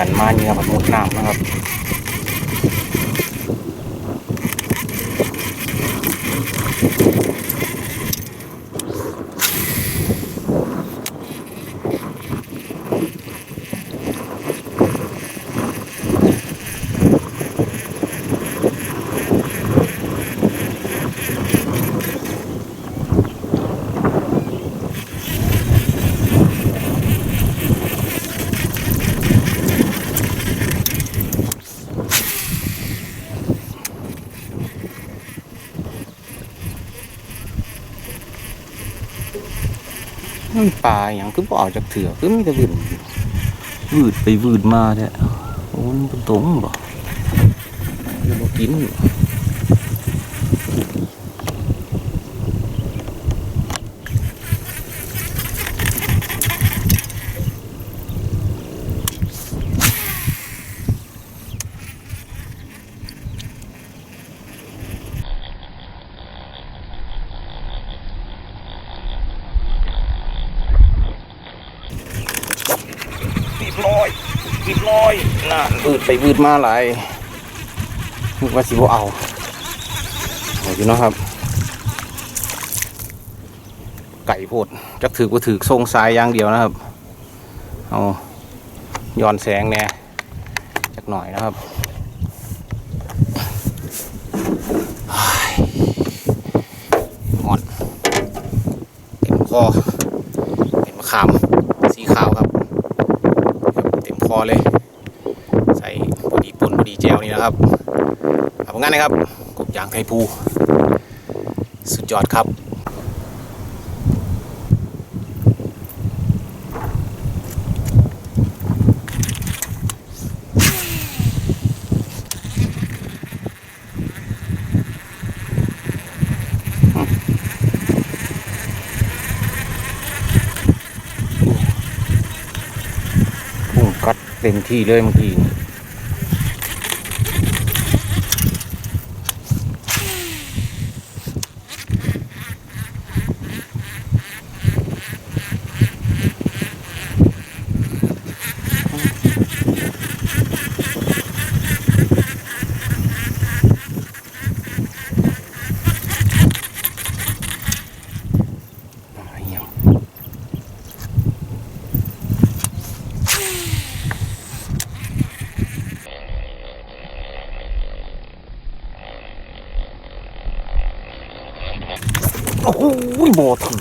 กันมาเหยื่อผับมุดน้ำนะครับ มันป่าอย่างคือบ่ออกจากเถื่อคือมีแต่วืดวืดไปวืดมาเนี่ยโอ้มันเป็นตรงบ่มันบ่กิน บ่รีบร้อยรีบร้อยน่าวืดไปวืดมาหลายนึกว่าสิบ่เอาเอาอยู่นะครับ ไก่โพดจักถือก็ถือทรงสายอย่างเดียวนะครับ เอาย้อนแสงแน่จักหน่อยนะครับเฮ้ยอ่อนเต็มคอเป็นมะขามสีขาวครับ เต็มคอเลย ใส่พอดีปนพอดีแจวนี่นะครับเอาผลงานนะครับกบยางไทยภู สุดยอดครับ เต็มที่เลยเมื่อกี้ โอ้โหบ่ถึง